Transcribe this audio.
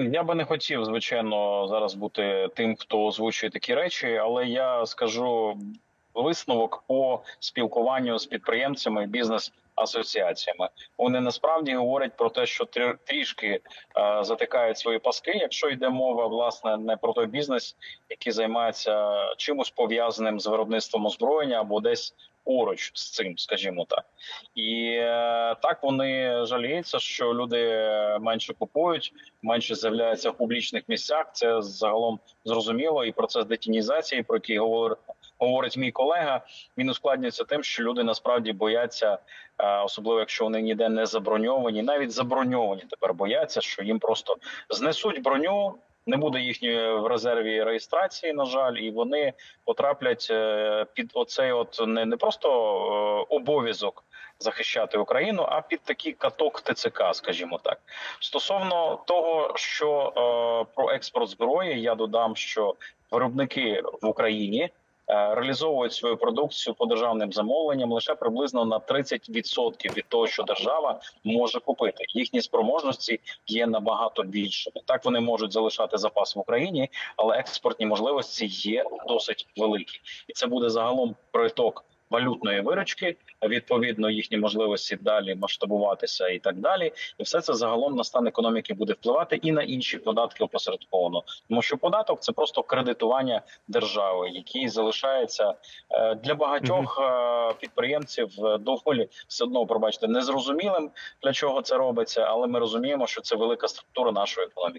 Я би не хотів, звичайно, зараз бути тим, хто озвучує такі речі, але я скажу висновок по спілкуванню з підприємцями, бізнес-асоціаціями. Вони насправді говорять про те, що трі- трішки е, затикають свої паски, якщо йде мова власне не про той бізнес, який займається чимось пов'язаним з виробництвом озброєння або десь поруч з цим, скажімо так. І е, так вони жаліються, що люди менше купують, менше з'являються в публічних місцях. Це загалом зрозуміло. І процес детінізації, про який говорить, говорить мій колега, він ускладнюється тим, що люди насправді бояться, е, особливо якщо вони ніде не заброньовані, навіть заброньовані тепер бояться, що їм просто знесуть броню. Не буде їхньої в резерві реєстрації, на жаль, і вони потраплять е, під оцей, от не, не просто е, обов'язок захищати Україну, а під такий каток ТЦК, скажімо так. Стосовно того, що про експорт зброї, я додам, що виробники в Україні. Е, Реалізовують свою продукцію по державним замовленням лише приблизно на 30% від того, що держава може купити. Їхні спроможності є набагато більшими. Так вони можуть залишати запас в Україні, але експортні можливості є досить великі, і це буде загалом приток валютної виручки. Відповідно, їхні можливості далі масштабуватися і так далі. І все це загалом на стан економіки буде впливати і на інші податки опосередковано, тому що податок це просто кредитування держави, який залишається е, для багатьох е, підприємців е, доволі все одно, пробачте, незрозумілим для чого це робиться, але ми розуміємо, що це велика структура нашої економіки.